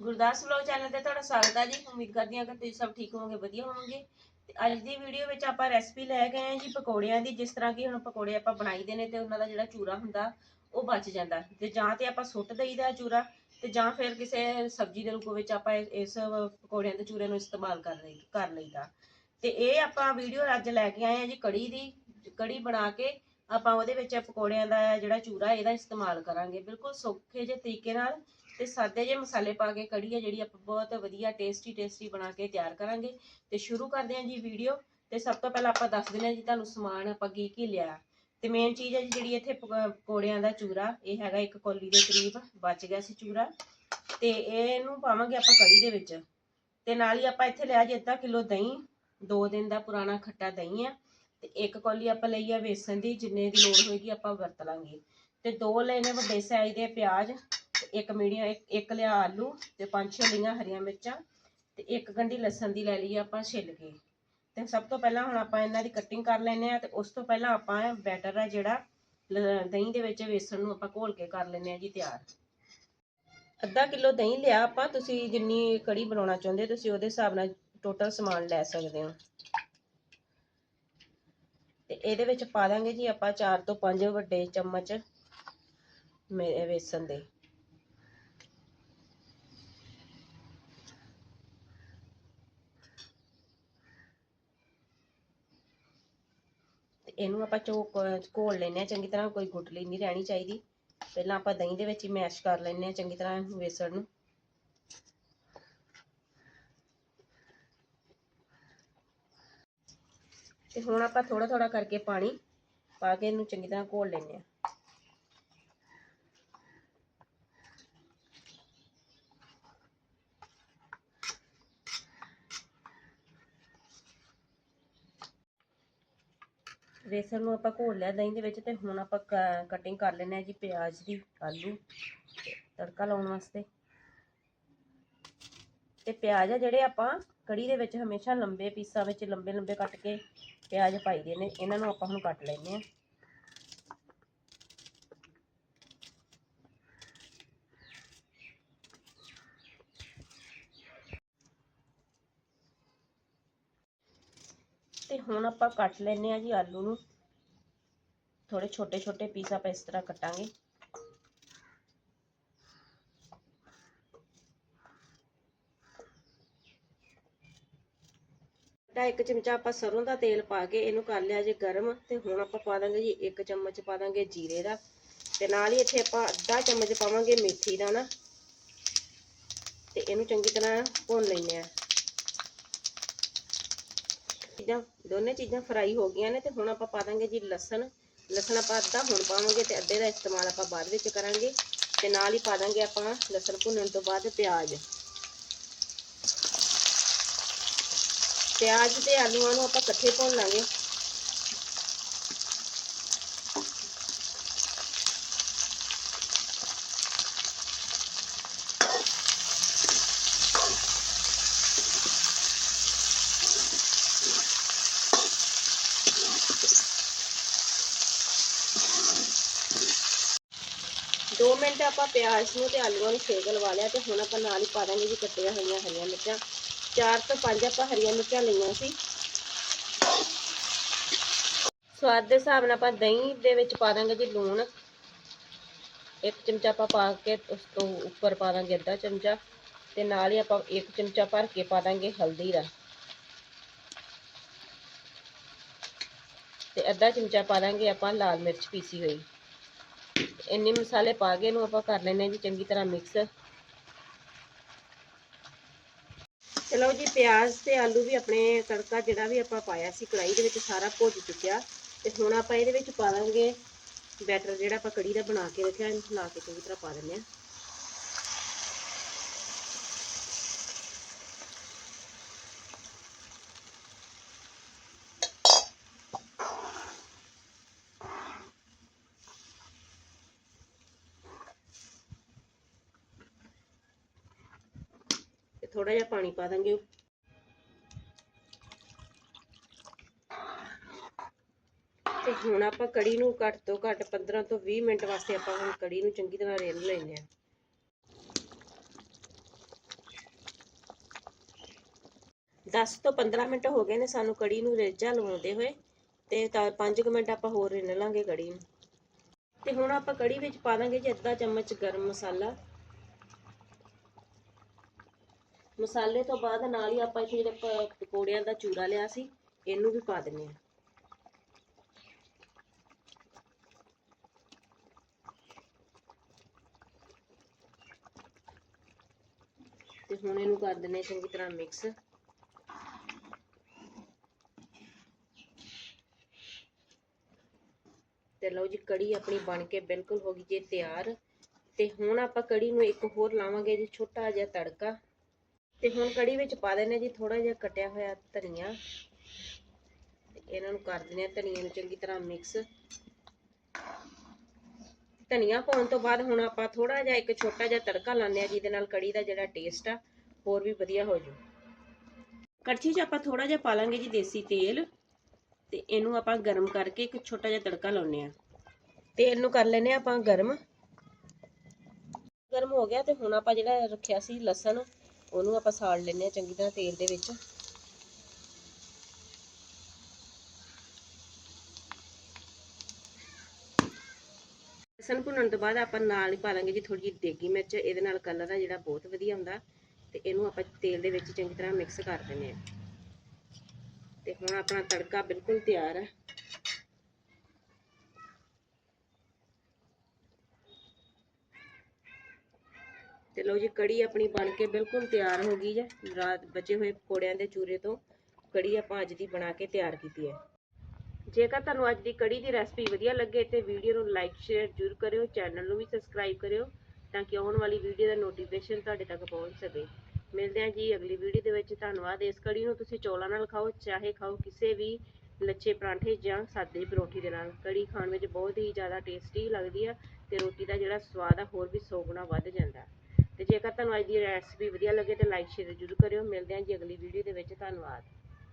Gurdas vlog channel ਤੇ ਤੁਹਾਡਾ ਸਵਾਗਤ ਹੈ ਜੀ। ਉਮੀਦ ਕਰਦੀ ਹਾਂ ਕਿ ਤੁਸੀਂ ਸਭ ਠੀਕ ਹੋਵੋਗੇ, ਵਧੀਆ ਹੋਵੋਗੇ। ਤੇ ਅੱਜ ਦੀ ਵੀਡੀਓ ਵਿੱਚ ਆਪਾਂ ਰੈਸਪੀ ਲੈ ਕੇ ਆਏ ਜੀ ਪਕੌੜਿਆਂ ਦੀ। ਜਿਸ ਤਰ੍ਹਾਂ ਕਿ ਹੁਣ ਪਕੌੜੇ ਆਪਾਂ ਬਣਾਈਦੇ ਨੇ ਤੇ ਉਹਨਾਂ ਦਾ ਜਿਹੜਾ ਚੂਰਾ ਹੁੰਦਾ, ਉਹ ਬਚ ਜਾਂਦਾ। ਤੇ ਜਾਂ ਤੇ ਆਪਾਂ ਸੁੱਟ ਦਈਦਾ ਚੂਰਾ ਤੇ ਜਾਂ ਫਿਰ ਕਿਸੇ ਸਬਜ਼ੀ ਦੇ ਰੂਪ ਵਿੱਚ ਆਪਾਂ ਇਸ ਪਕੌੜਿਆਂ ਦੇ ਚੂਰੇ ਨੂੰ ਇਸਤੇਮਾਲ ਕਰ ਲਈ ਕਰ ਲਈਦਾ ਤੇ ਇਹ ਆਪਾਂ ਵੀਡੀਓ ਅੱਜ ਲੈ ਕੇ ਆਏ ਆ ਜੀ ਕੜੀ ਦੀ। ਕੜੀ ਬਣਾ ਕੇ ਆਪਾਂ ਉਹਦੇ ਵਿੱਚ ਪਕੌੜਿਆਂ ਦਾ ਜਿਹੜਾ ਚੂਰਾ, ਇਹਦਾ ਇਸਤੇਮਾਲ ਕਰਾਂਗੇ। ਬਿਲਕੁਲ ਸੌਖੇ ਜਿਹੇ ਤਰੀਕੇ ਨਾਲ ਤੇ ਸਾਦੇ ਜਿਹੇ ਮਸਾਲੇ ਪਾ ਕੇ ਕੜੀ ਹੈ ਜਿਹੜੀ ਆਪਾਂ ਬਹੁਤ ਵਧੀਆ ਟੇਸਟੀ ਟੇਸਟੀ ਬਣਾ ਕੇ ਤਿਆਰ ਕਰਾਂਗੇ। ਤੇ ਸ਼ੁਰੂ ਕਰਦੇ ਹਾਂ ਜੀ ਵੀਡੀਓ ਤੇ ਸਭ ਤੋਂ ਪਹਿਲਾਂ ਆਪਾਂ ਦੱਸ ਦਿੰਦੇ ਹਾਂ ਜੀ ਤੁਹਾਨੂੰ ਸਮਾਨ ਆਪਾਂ ਕੀ ਕੀ ਲਿਆ। ਤੇ ਮੇਨ ਚੀਜ਼ ਹੈ ਜੀ ਜਿਹੜੀ ਇੱਥੇ ਪਕ- ਪਕੌੜਿਆਂ ਦਾ ਚੂਰਾ, ਇਹ ਹੈਗਾ ਇੱਕ ਕੌਲੀ ਦੇ ਕਰੀਬ ਬਚ ਗਿਆ ਸੀ ਚੂਰਾ। ਤੇ ਇਹਨੂੰ ਪਾਵਾਂਗੇ ਆਪਾਂ ਕੜੀ ਦੇ ਵਿੱਚ। ਤੇ ਨਾਲ ਹੀ ਆਪਾਂ ਇੱਥੇ ਲਿਆ ਜੀ ਅੱਧਾ ਕਿਲੋ ਦਹੀਂ, ਦੋ ਦਿਨ ਦਾ ਪੁਰਾਣਾ ਖੱਟਾ ਦਹੀਂ ਆ। ਤੇ ਇੱਕ ਕੌਲੀ ਆਪਾਂ ਲਈ ਆ ਵੇਸਣ ਦੀ, ਜਿੰਨੇ ਦੀ ਲੋੜ ਹੋਏਗੀ ਆਪਾਂ ਵਰਤ ਲਾਂਗੇ। ਤੇ ਦੋ ਲੈਣੇ ਵੱਡੇ ਸਾਈਜ਼ ਦੇ ਪਿਆਜ਼ ਇੱਕ ਮੀਡੀਆ ਇੱਕ, ਲਿਆ ਆਲੂ ਤੇ ਪੰਜ ਛੇ ਲਈਆਂ ਹਰੀਆਂ ਮਿਰਚਾਂ ਤੇ ਇੱਕ ਗੰਢੀ ਲਸਣ ਦੀ ਲੈ ਲਈ ਆਪਾਂ ਛਿੱਲ ਕੇ। ਤੇ ਸਭ ਤੋਂ ਪਹਿਲਾਂ ਹੁਣ ਆਪਾਂ ਇਹਨਾਂ ਦੀ ਕਟਿੰਗ ਕਰ ਲੈਨੇ ਆ ਤੇ ਉਸ ਤੋਂ ਪਹਿਲਾਂ ਆਪਾਂ ਬੈਟਰ ਆ ਜਿਹੜਾ ਦਹੀਂ ਦੇ ਵਿੱਚ ਵੇਸਣ ਨੂੰ ਆਪਾਂ ਘੋਲ ਕੇ ਕਰ ਲੈਨੇ ਆ ਜੀ ਤਿਆਰ। ਅੱਧਾ ਕਿਲੋ ਦਹੀਂ ਲਿਆ ਆਪਾਂ ਤੁਸੀਂ ਜਿੰਨੀ ਕੜੀ ਬਣਾਉਣਾ ਚਾਹੁੰਦੇ ਤੁਸੀਂ ਉਹਦੇ ਹਿਸਾਬ ਨਾਲ ਟੋਟਲ ਸਮਾਨ ਲੈ ਸਕਦੇ ਹੋ। ਤੇ ਇਹਦੇ ਵਿੱਚ ਪਾ ਦਾਂਗੇ ਜੀ ਆਪਾਂ 4 ਤੋਂ 5 ਵੱਡੇ ਚਮਚ ਮੇ- ਵੇਸਣ ਦੇ। ਇਹਨੂੰ ਆਪਾਂ ਚੋਕ ਘੋਲ ਲੈਨੇ ਆ ਚੰਗੀ ਤਰ੍ਹਾਂ ਕੋਈ ਗੁਟਲੀ ਨਹੀਂ ਰਹਿਣੀ ਚਾਹੀਦੀ। ਪਹਿਲਾਂ ਆਪਾਂ ਦਹੀਂ ਦੇ ਵਿੱਚ ਹੀ ਮੈਸ਼ ਕਰ ਲੈਨੇ ਆ ਚੰਗੀ ਤਰ੍ਹਾਂ ਵੇਸਣ ਨੂੰ। ਤੇ ਹੁਣ ਆਪਾਂ ਥੋੜਾ ਥੋੜਾ ਕਰਕੇ ਪਾਣੀ ਪਾ ਕੇ ਇਹਨੂੰ ਚੰਗੀ ਤਰ੍ਹਾਂ ਘੋਲ ਲੈਨੇ ਆ ਵੇਸਣ ਨੂੰ ਆਪਾਂ ਘੋਲ ਲਿਆ ਦਹੀਂ ਦੇ ਵਿੱਚ ਤੇ ਹੁਣ ਆਪਾਂ ਕਟਿੰਗ ਕਰ ਲੈਨੇ ਆ ਜੀ ਪਿਆਜ਼ ਦੀ ਆਲੂ ਤੜਕਾ ਲਾਉਣ ਵਾਸਤੇ। ਤੇ ਪਿਆਜ਼ ਆ ਜਿਹੜੇ ਆਪਾਂ ਕੜੀ ਦੇ ਵਿੱਚ ਹਮੇਸ਼ਾ ਲੰਬੇ ਪੀਸਾਂ ਵਿੱਚ ਲੰਬੇ ਲੰਬੇ ਕੱਟ ਕੇ ਪਿਆਜ਼ ਪਾਈਦੇ ਨੇ, ਇਹਨਾਂ ਨੂੰ ਆਪਾਂ ਹੁਣ ਕੱਟ ਲੈਨੇ ਆ ਤੇ ਹੁਣ ਆਪਾਂ ਕੱਟ ਲੈਨੇ ਆ ਜੀ ਆਲੂ ਨੂੰ। ਥੋੜੇ ਛੋਟੇ ਛੋਟੇ ਪੀਸ ਆਪਾਂ ਇਸ ਤਰ੍ਹਾਂ ਕੱਟਾਂਗੇ। ਤਾਂ ਇੱਕ ਚਮਚਾ ਆਪਾਂ ਸਰੋਂ ਦਾ ਤੇਲ ਪਾ ਕੇ ਇਹਨੂੰ ਕਰ ਲਿਆ ਜੇ ਗਰਮ ਤੇ ਹੁਣ ਆਪਾਂ ਪਾ ਦਾਂਗੇ ਜੀ ਇੱਕ ਚਮਚ ਪਾ ਦਾਂਗੇ ਜੀਰੇ ਦਾ। ਤੇ ਨਾਲ ਹੀ ਇੱਥੇ ਆਪਾਂ ਅੱਧਾ ਚਮਚ ਪਾਵਾਂਗੇ ਮੇਥੀ ਦਾ ਨਾ ਤੇ ਇਹਨੂੰ ਚੰਗੀ ਤਰ੍ਹਾਂ ਭੁੰਨ ਲੈਣੇ ਆ ਚੀਜ਼ਾਂ, ਦੋਨੇ ਚੀਜ਼ਾਂ ਫਰਾਈ ਹੋ ਗਈਆਂ ਨੇ ਤੇ ਹੁਣ ਆਪਾਂ ਪਾ ਦਾਂਗੇ ਜੀ ਲਸਣ। ਲਸਣ ਆਪਾਂ ਅੱਧਾ ਹੁਣ ਪਾਵਾਂਗੇ ਤੇ ਅੱਧੇ ਦਾ ਇਸਤੇਮਾਲ ਆਪਾਂ ਬਾਅਦ ਵਿੱਚ ਕਰਾਂਗੇ। ਤੇ ਨਾਲ ਹੀ ਪਾ ਦਾਂਗੇ ਆਪਾਂ ਲਸਣ ਭੁੰਨਣ ਤੋਂ ਬਾਅਦ ਪਿਆਜ਼। ਪਿਆਜ਼ ਤੇ ਆਲੂਆਂ ਨੂੰ ਆਪਾਂ ਇਕੱਠੇ ਭੁੰਨ ਲਾਂਗੇ। ਦੋ ਮਿੰਟ ਆਪਾਂ ਪਿਆਜ਼ ਨੂੰ ਤੇ ਆਲੂਆਂ ਨੂੰ ਸੇਕ ਲਵਾ ਲਿਆ ਤੇ ਹੁਣ ਆਪਾਂ ਨਾਲ ਹੀ ਪਾ ਦਾਂਗੇ ਜੀ ਕੱਟੀਆਂ ਹੋਈਆਂ ਹਰੀਆਂ ਮਿਰਚਾਂ। ਚਾਰ ਤੋਂ ਪੰਜ ਆਪਾਂ ਹਰੀਆਂ ਮਿਰਚਾਂ ਲਈਆਂ ਸੀ। ਸਵਾਦ ਦੇ ਹਿਸਾਬ ਨਾਲ ਆਪਾਂ ਦਹੀਂ ਦੇ ਵਿੱਚ ਪਾ ਦਾਂਗੇ ਜੀ ਲੂਣ। ਇੱਕ ਚਮਚਾ ਆਪਾਂ ਪਾ ਕੇ ਉਸ ਤੋਂ ਉੱਪਰ ਪਾ ਦਾਂਗੇ ਅੱਧਾ ਚਮਚਾ ਤੇ ਨਾਲ ਹੀ ਆਪਾਂ ਇੱਕ ਚਮਚਾ ਭਰ ਕੇ ਪਾ ਦਾਂਗੇ ਹਲਦੀ ਦਾ। ਤੇ ਅੱਧਾ ਚਮਚਾ ਪਾ ਦਾਂਗੇ ਆਪਾਂ ਲਾਲ ਮਿਰਚ ਪੀਸੀ ਹੋਈ। ਇੰਨੇ ਮਸਾਲੇ ਪਾ ਕੇ ਇਹਨੂੰ ਆਪਾਂ ਕਰ ਲੈਨੇ ਜੀ ਚੰਗੀ ਤਰ੍ਹਾਂ ਮਿਕਸ ਚਲੋ ਜੀ, ਪਿਆਜ਼ ਤੇ ਆਲੂ ਵੀ ਆਪਣੇ ਤੜਕਾ ਜਿਹੜਾ ਵੀ ਆਪਾਂ ਪਾਇਆ ਸੀ ਕੜਾਈ ਦੇ ਵਿੱਚ ਸਾਰਾ ਭੁੱਜ ਚੁੱਕਿਆ। ਤੇ ਹੁਣ ਆਪਾਂ ਇਹਦੇ ਵਿੱਚ ਪਾ ਦਾਂਗੇ ਬੈਟਰ ਜਿਹੜਾ ਆਪਾਂ ਕੜੀ ਦਾ ਬਣਾ ਕੇ ਰੱਖਿਆ, ਇਹਨੂੰ ਲਾ ਕੇ ਚੰਗੀ ਤਰ੍ਹਾਂ ਪਾ ਦਿੰਦੇ ਆ ਥੋੜਾ ਜਿਹਾ ਪਾਣੀ ਪਾ ਦਾਂਗੇ ਤੇ ਹੁਣ ਆਪਾਂ ਕੜੀ ਨੂੰ ਘੱਟ ਤੋਂ ਘੱਟ 15 ਤੋਂ 20 ਮਿੰਟ ਵਾਸਤੇ ਆਪਾਂ ਹੁਣ ਕੜੀ ਨੂੰ ਚੰਗੀ ਤਰ੍ਹਾਂ ਰਿੰਨ ਲੈਨੇ ਆ ਦਸ ਤੋਂ 15 ਮਿੰਟ ਹੋ ਗਏ ਨੇ ਸਾਨੂੰ ਕੜੀ ਨੂੰ ਰੇਜਾ ਲਵਾਉਂਦੇ ਹੋਏ ਤੇ ਤਾਂ 5 ਮਿੰਟ ਆਪਾਂ ਹੋਰ ਰਿੰਨ ਲਾਂਗੇ ਕੜੀ ਨੂੰ। ਤੇ ਹੁਣ ਆਪਾਂ ਕੜੀ ਵਿੱਚ ਪਾ ਦਾਂਗੇ ਜੀ ਅੱਧਾ ਚਮਚ ਗਰਮ ਮਸਾਲਾ। ਮਸਾਲੇ ਤੋਂ ਬਾਅਦ ਨਾਲ ਹੀ ਆਪਾਂ ਇੱਥੇ ਜਿਹੜੇ ਪਕੌੜਿਆਂ ਦਾ ਚੂਰਾ ਲਿਆ ਸੀ, ਇਹਨੂੰ ਵੀ ਪਾ ਦਿੰਨੇ ਆ ਤੇ ਹੁਣ ਇਹਨੂੰ ਕਰ ਦਿੰਨੇ ਆ ਚੰਗੀ ਤਰ੍ਹਾਂ ਮਿਕਸ। ਤੇ ਲਓ ਜੀ, ਕੜੀ ਆਪਣੀ ਬਣ ਕੇ ਬਿਲਕੁਲ ਹੋ ਗਈ ਜੇ ਤਿਆਰ। ਤੇ ਹੁਣ ਆਪਾਂ ਕੜੀ ਨੂੰ ਇੱਕ ਹੋਰ ਲਾਵਾਂਗੇ ਜੀ, ਛੋਟਾ ਜਿਹਾ ਤੜਕਾ। ਤੇ ਹੁਣ ਕੜੀ ਵਿੱਚ ਪਾ ਦੇਣੇ ਜੀ ਥੋੜਾ ਜਿਹਾ ਕਟਿਆ ਹੋਇਆ ਧਨੀਆ। ਤੇ ਇਹਨਾਂ ਨੂੰ ਕਰ ਦਿੰਦੇ ਆ ਧਨੀਆ ਨੂੰ ਚੰਗੀ ਤਰ੍ਹਾਂ ਮਿਕਸ ਧਨੀਆ ਪਾਉਣ ਤੋਂ ਬਾਅਦ ਹੁਣ ਆਪਾਂ ਥੋੜਾ ਜਿਹਾ ਇੱਕ ਛੋਟਾ ਜਿਹਾ ਤੜਕਾ ਲਾਉਂਦੇ ਆ, ਜਿਹਦੇ ਨਾਲ ਕੜੀ ਦਾ ਜਿਹੜਾ ਟੇਸਟ ਆ, ਹੋਰ ਵੀ ਵਧੀਆ ਹੋ ਜੂ ਕੜਛੀ 'ਚ ਆਪਾਂ ਥੋੜਾ ਜਿਹਾ ਪਾ ਲਾਂਗੇ ਜੀ ਦੇਸੀ ਤੇਲ। ਤੇ ਇਹਨੂੰ ਆਪਾਂ ਗਰਮ ਕਰਕੇ ਇੱਕ ਛੋਟਾ ਜਿਹਾ ਤੜਕਾ ਲਾਉਨੇ ਆ। ਤੇਲ ਨੂੰ ਕਰ ਲੈਨੇ ਆ ਆਪਾਂ ਗਰਮ। ਗਰਮ ਹੋ ਗਿਆ ਤੇ ਹੁਣ ਆਪਾਂ ਜਿਹੜਾ ਰੱਖਿਆ ਸੀ ਲਸਣ ਉਹਨੂੰ ਆਪਾਂ ਸਾੜ ਲੈਨੇ ਆ ਚੰਗੀ ਤਰ੍ਹਾਂ ਤੇਲ ਦੇ ਵਿੱਚ। ਲਸਣ ਭੁੰਨਣ ਤੋਂ ਬਾਅਦ ਆਪਾਂ ਨਾਲ ਹੀ ਪਾ ਲਾਂਗੇ ਜੀ ਥੋੜੀ ਜਿਹੀ ਦੇਗੀ ਮਿਰਚ, ਇਹਦੇ ਨਾਲ ਕਲਰ ਆ ਜਿਹੜਾ ਬਹੁਤ ਵਧੀਆ ਹੁੰਦਾ। ਤੇ ਇਹਨੂੰ ਆਪਾਂ ਤੇਲ ਦੇ ਵਿੱਚ ਚੰਗੀ ਤਰ੍ਹਾਂ ਮਿਕਸ ਕਰ ਦਿੰਨੇ ਆ ਤੇ ਹੁਣ ਆਪਣਾ ਤੜਕਾ ਬਿਲਕੁਲ ਤਿਆਰ ਹੈ ਤੇ ਲਓ ਜੀ, ਕੜੀ ਆਪਣੀ ਬਣ ਕੇ ਬਿਲਕੁਲ ਤਿਆਰ ਹੋ ਗਈ ਹੈ। ਰਾਤ ਬਚੇ ਹੋਏ ਪਕੌੜਿਆਂ ਦੇ ਚੂਰੇ ਤੋਂ ਕੜੀ ਆਪਾਂ ਅੱਜ ਦੀ ਬਣਾ ਕੇ ਤਿਆਰ ਕੀਤੀ ਹੈ। ਜੇਕਰ ਤੁਹਾਨੂੰ ਅੱਜ ਦੀ ਕੜੀ ਦੀ ਰੈਸਪੀ ਵਧੀਆ ਲੱਗੇ ਤੇ ਵੀਡੀਓ ਨੂੰ ਲਾਈਕ, ਸ਼ੇਅਰ ਜ਼ਰੂਰ ਕਰਿਓ, ਚੈਨਲ ਨੂੰ ਵੀ ਸਬਸਕ੍ਰਾਈਬ ਕਰਿਓ ਤਾਂ ਕਿ ਆਉਣ ਵਾਲੀ ਵੀਡੀਓ ਦਾ ਨੋਟੀਫਿਕੇਸ਼ਨ ਤੁਹਾਡੇ ਤੱਕ ਪਹੁੰਚ ਸਕੇ। ਮਿਲਦੇ ਹਾਂ ਜੀ ਅਗਲੀ ਵੀਡੀਓ ਦੇ ਵਿੱਚ। ਧੰਨਵਾਦ। ਇਸ ਕੜੀ ਨੂੰ ਤੁਸੀਂ ਚੌਲਾਂ ਨਾਲ ਖਾਓ, ਚਾਹੇ ਖਾਓ ਕਿਸੇ ਵੀ ਲੱਛੇ ਪਰਾਂਠੇ ਜਾਂ ਸਾਦੇ ਪਰੌਂਠੀ ਦੇ ਨਾਲ। ਕੜੀ ਖਾਣ ਵਿੱਚ ਬਹੁਤ ਹੀ ਜ਼ਿਆਦਾ ਟੇਸਟੀ ਲੱਗਦੀ ਆ ਤੇ ਰੋਟੀ ਦਾ ਜਿਹੜਾ ਸਵਾਦ ਆ, ਹੋਰ ਵੀ 100 ਗੁਣਾ ਵੱਧ ਜਾਂਦਾ। ਤੇ ਜੇਕਰ ਤੁਹਾਨੂੰ ਅੱਜ ਦੀ ਰੈਸਪੀ ਵਧੀਆ ਲੱਗੇ ਤੇ ਲਾਈਕ ਸ਼ੇਅਰ ਜ਼ਰੂਰ ਕਰਿਓ। ਮਿਲਦੇ ਹਾਂ ਜੀ ਅਗਲੀ ਵੀਡੀਓ ਦੇ ਵਿੱਚ। ਧੰਨਵਾਦ।